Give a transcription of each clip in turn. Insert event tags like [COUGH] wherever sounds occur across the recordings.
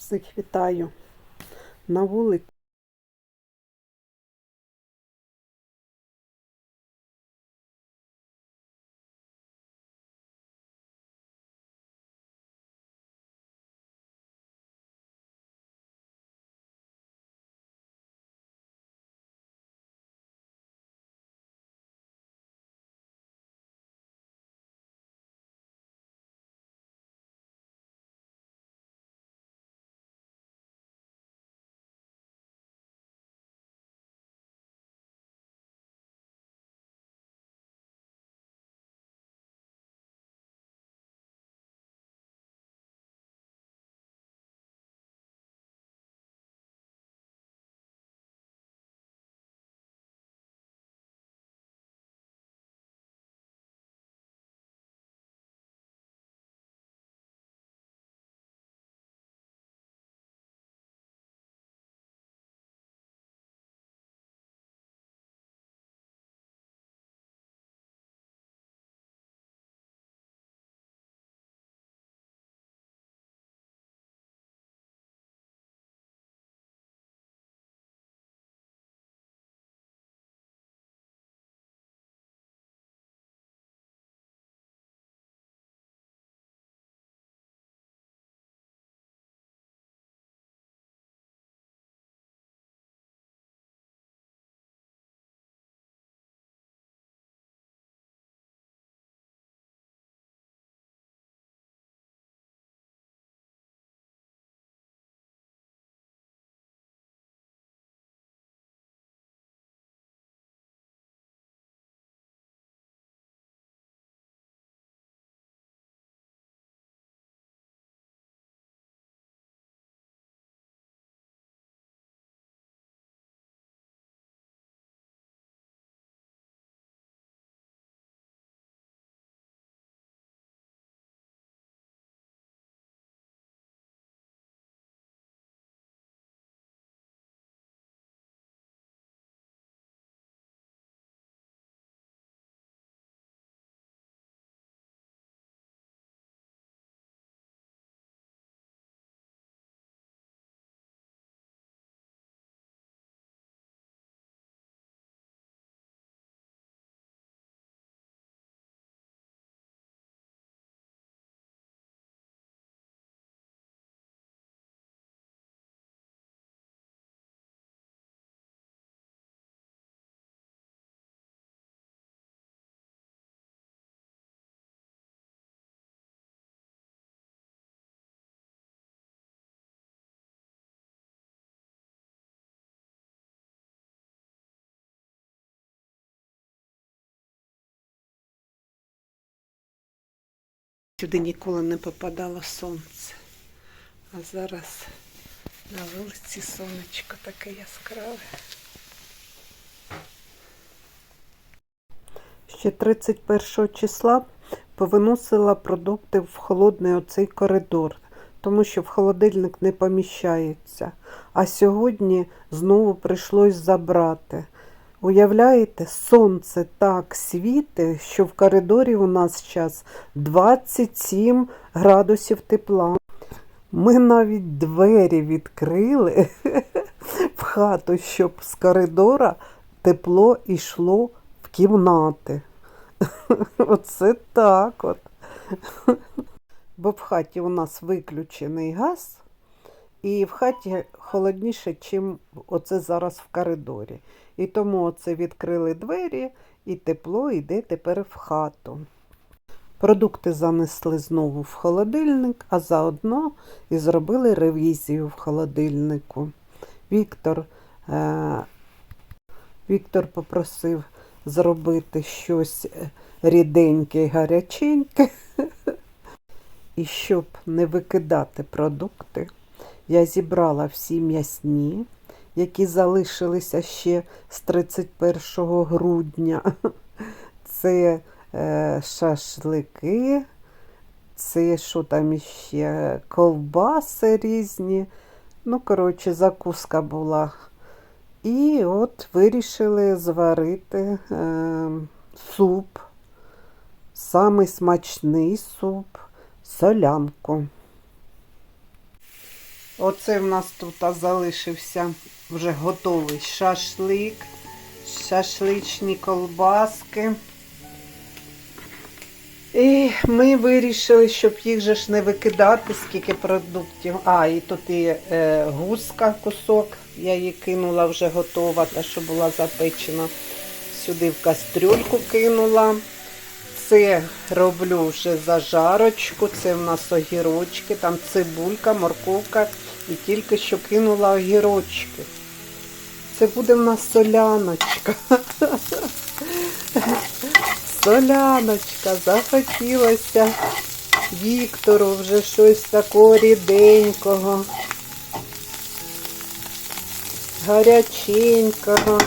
Всіх вітаю на вулиці. Сюди ніколи не попадало сонце. А зараз на вулиці сонечко таке яскраве. Ще 31 числа повиносила продукти в холодний оцей коридор, тому що в холодильник не поміщається. А сьогодні знову прийшлось забрати. Уявляєте, сонце так світить, що в коридорі у нас зараз 27 градусів тепла. Ми навіть двері відкрили [LAUGHS] в хату, щоб з коридора тепло йшло в кімнати. [LAUGHS] Оце так от. Бо в хаті у нас виключений газ, і в хаті холодніше, ніж оце зараз в коридорі. І тому оце відкрили двері, і тепло йде тепер в хату. Продукти занесли знову в холодильник, а заодно і зробили ревізію в холодильнику. Віктор, е, Віктор попросив зробити щось ріденьке і гаряченьке. [LAUGHS] І щоб не викидати продукти, я зібрала всі м'ясні, які залишилися ще з 31 грудня. [LAUGHS] Це е, шашлики, це що там ще, ковбаси різні. Ну, коротше, закуска була. І от вирішили зварити е, суп, самий смачний суп, солянку. Оце в нас тут залишився вже готовий шашлик, шашличні колбаски. І ми вирішили, щоб їх же ж не викидати, скільки продуктів. А, і тут і е, гуска кусок. Я її кинула вже готова, та що була запечена. Сюди в кастрюльку кинула. Це роблю вже зажарочку. Це в нас огірочки, там цибулька, морковка і тільки що кинула огірочки. Це буде в нас соляночка. [LAUGHS] Соляночка, захотілося Віктору вже щось такого ріденького, гаряченького.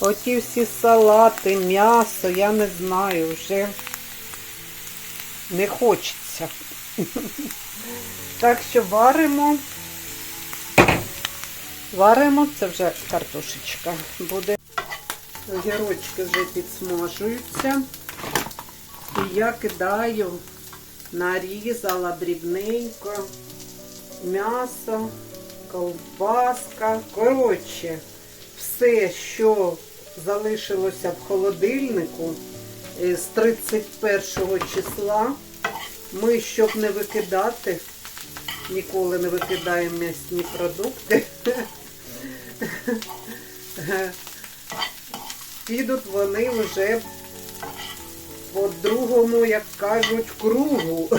Оті всі салати, м'ясо, я не знаю, вже не хочеться. Так що варимо. Варимо, це вже картошечка буде. Огірочки вже підсмажуються. І я кидаю, нарізала дрібненько м'ясо, ковбаска. Коротше, все, що залишилося в холодильнику е, з 31 числа, ми, щоб не викидати, ніколи не викидаємо м'ясні продукти. Підуть вони вже по другому, як кажуть, кругу.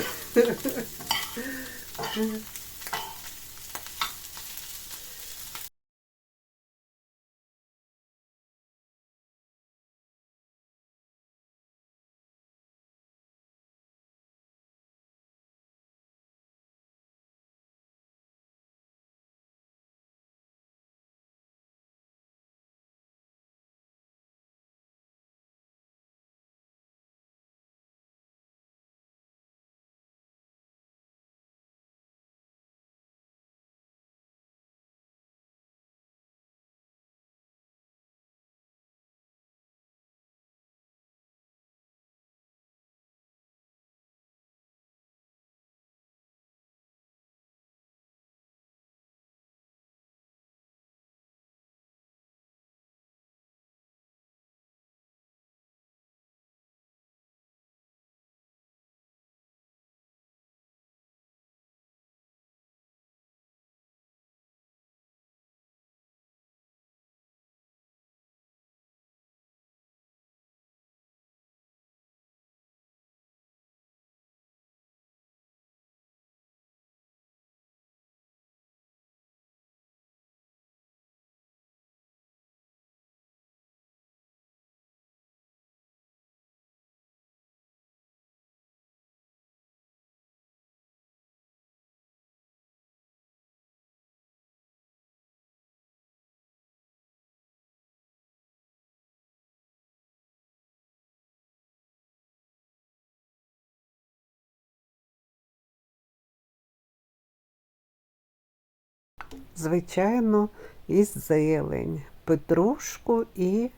Звичайно, і зелень, петрушку і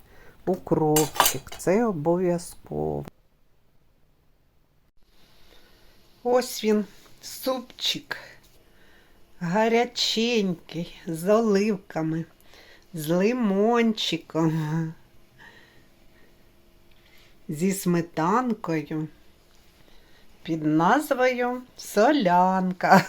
укропчик. Це обов'язково. Ось він, супчик. Гаряченький, з оливками, з лимончиком, зі сметанкою під назвою Солянка.